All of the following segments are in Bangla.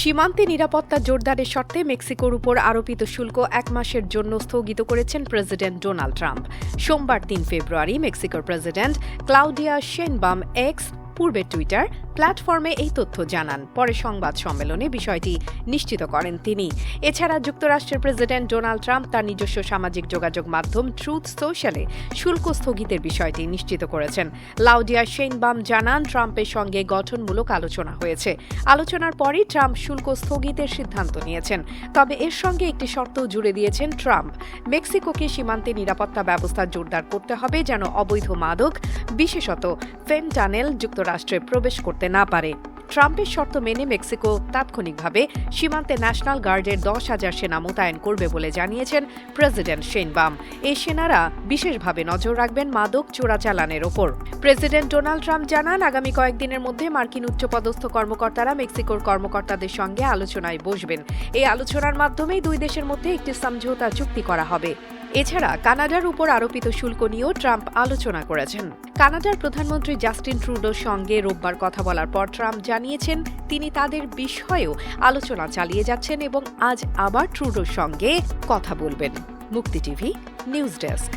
সীমান্তে নিরাপত্তা জোরদারের শর্তে মেক্সিকোর উপর আরোপিত শুল্ক এক মাসের জন্য স্থগিত করেছেন প্রেসিডেন্ট ডোনাল্ড ট্রাম্প। সোমবার তিন ফেব্রুয়ারি মেক্সিকোর প্রেসিডেন্ট ক্লাউডিয়া শেনবাম এক্স, পূর্বে টুইটার প্ল্যাটফর্মে এই তথ্য জানান। পরে সংবাদ সম্মেলনে বিষয়টি নিশ্চিত করেন তিনি। এছাড়া যুক্তরাষ্ট্রের প্রেসিডেন্ট ডোনাল্ড ট্রাম্প তার নিজস্ব সামাজিক যোগাযোগ মাধ্যম ট্রুথ সোশ্যালে শুল্ক স্থগিতের বিষয়টি নিশ্চিত করেছেন। লাউডিয়া শেনবাম জানান, ট্রাম্পের সঙ্গে গঠনমূলক আলোচনা হয়েছে। আলোচনার পরই ট্রাম্প শুল্ক স্থগিতের সিদ্ধান্ত নিয়েছেন। তবে এর সঙ্গে একটি শর্তও জুড়ে দিয়েছেন ট্রাম্প। মেক্সিকোকে সীমান্তে নিরাপত্তা ব্যবস্থা জোরদার করতে হবে যেন অবৈধ মাদক, বিশেষত ফেনটানেল, যুক্তরাষ্ট্রে প্রবেশ করতে না পারে। ট্রাম্পের শর্ত মেনে মেক্সিকো তাৎক্ষণিকভাবে সীমান্তে ন্যাশনাল গার্ডের দশ হাজার সেনা মোতায়েন করবে বলে জানিয়েছেন প্রেসিডেন্ট শেনবাম এই সেনারা বিশেষভাবে নজর রাখবেন মাদক চোরাচালানের ওপর। প্রেসিডেন্ট ডোনাল্ড ট্রাম্প জানান, আগামী কয়েকদিনের মধ্যে মার্কিন উচ্চপদস্থ কর্মকর্তারা মেক্সিকোর কর্মকর্তাদের সঙ্গে আলোচনায় বসবেন। এই আলোচনার মাধ্যমেই দুই দেশের মধ্যে একটি সমঝোতা চুক্তি করা হবে। এছাড়া কানাডার উপর আরোপিত শুল্ক নিয়েও ট্রাম্প আলোচনা করেছেন। কানাডার প্রধানমন্ত্রী জাস্টিন ট্রুডোর সঙ্গে রোববার কথা বলার পর ট্রাম্প জানিয়েছেন, তিনি তাদের বিষয়েও আলোচনা চালিয়ে যাচ্ছেন এবং আজ আবার ট্রুডোর সঙ্গে কথা বলবেন। মুক্তি টিভি, নিউজ ডেস্ক।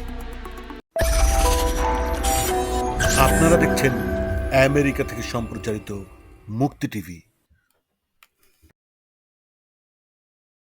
আপনারা দেখছেন আমেরিকা থেকে সম্প্রচারিত মুক্তি টিভি।